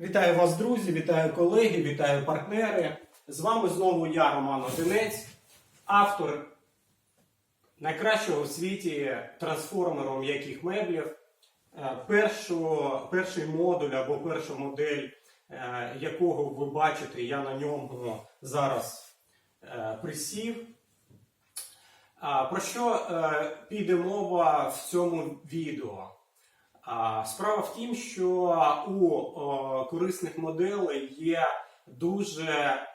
Вітаю вас, друзі, вітаю колеги, вітаю партнери. З вами знову я, Роман Одинець, автор найкращого в світі трансформеру м'яких меблів. Е, першого- перший модуль або перша модель, е, якого ви бачите, я на ньому зараз е, присів. Про що піде мова в цьому відео? Справа в тім, що у корисних моделей є дуже е,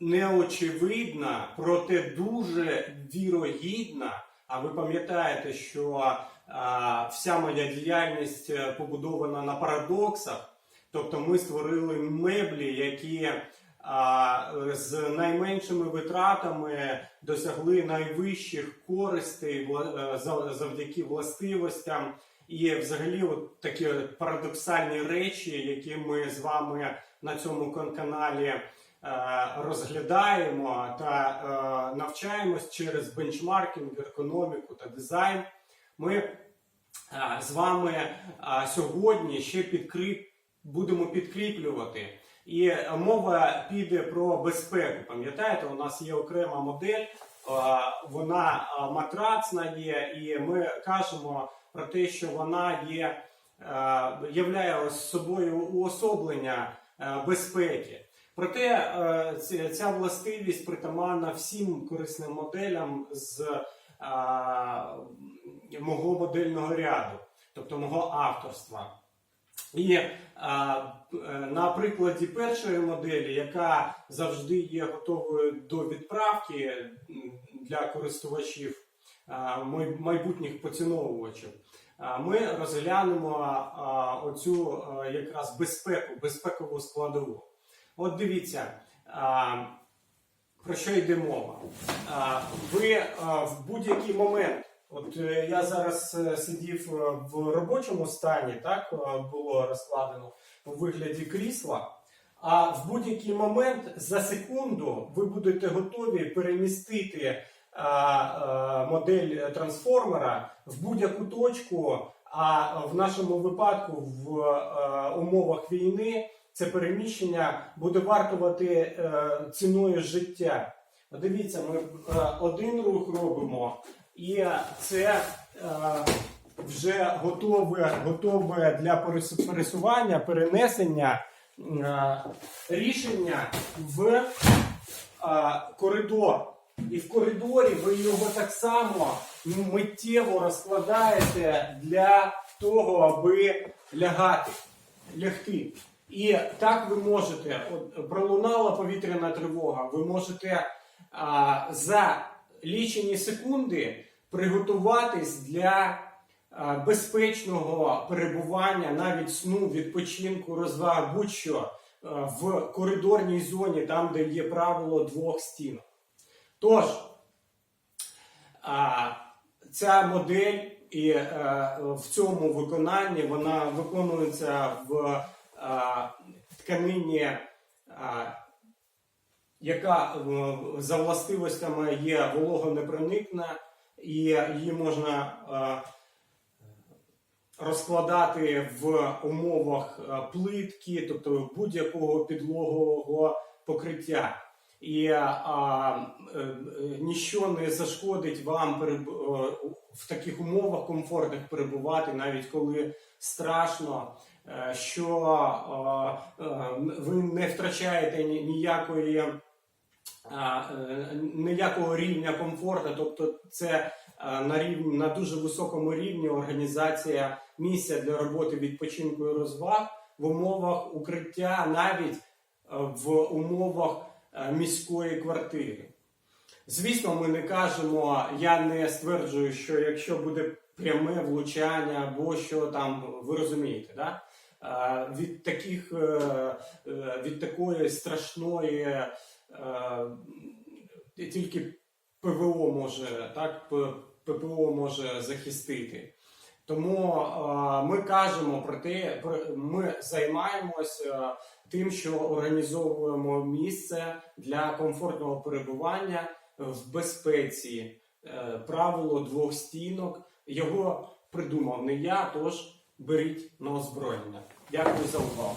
неочевидна, проте дуже вірогідна. А ви пам'ятаєте, що вся моя діяльність е, побудована на парадоксах. Тобто ми створили меблі, які з найменшими витратами досягли найвищих користей е, завдяки властивостям. І взагалі, от такі парадоксальні речі, які ми з вами на цьому кан- каналі е, розглядаємо та е, навчаємось через бенчмаркінг, економіку та дизайн. Ми е, з вами сьогодні ще підкріп, будемо підкріплювати. І мова піде про безпеку. Пам'ятаєте, у нас є окрема модель, вона матрацна є, і ми кажемо про те, що вона є, являє собою уособлення безпеки. Проте ця властивість притаманна всім корисним моделям з мого модельного ряду, тобто мого авторства. І е, на прикладі першої моделі, яка завжди є готовою до відправки для користувачів майбутніх поціновувачів, ми розглянемо оцю якраз безпеку, безпекову складову. От дивіться, про що йде мова. Ви в будь-який момент. От е, я зараз е, сидів е, в робочому стані, так було розкладено у вигляді крісла. А в будь-який момент за секунду ви будете готові перемістити е, е, модель трансформера в будь-яку точку. А в нашому випадку в е, умовах війни це переміщення буде вартувати е, ціною життя. Дивіться, ми е, один рух робимо. І це е, вже готове, готове для пересування, перенесення е, рішення в е, коридор. І в коридорі ви його так само миттєво розкладаєте для того, аби лягати, лягти. І так ви можете, от пролунала повітряна тривога, ви можете а, за лічені секунди приготуватись для безпечного перебування, навіть сну, відпочинку, розваг, будь-що в коридорній зоні, там, де є правило двох стінок. Тож, ця модель і е, в цьому виконанні вона виконується в тканині, яка е, за властивостями є вологонепроникна, і її можна е, розкладати в умовах е, плитки, тобто будь-якого підлогового покриття. І а, е, ніщо не зашкодить вам переб... в таких умовах комфортних перебувати, навіть коли страшно, що е, ви не втрачаєте ні- ніякої. Е, Ніякого рівня комфорту, тобто це е, на рівні на дуже високому рівні організація місця для роботи відпочинку і розваг в умовах укриття, навіть е, в умовах міської квартири. Звісно, ми не кажемо, я не стверджую, що якщо буде пряме влучання або що там, ви розумієте, да? Від таких від такої страшної тільки ПВО може, так, ППО може захистити. Тому е, ми кажемо про те, про, ми займаємося тим, що організовуємо місце для комфортного перебування в безпеці. Е, правило двох стінок. Його придумав не я, тож беріть на озброєння. Дякую за увагу.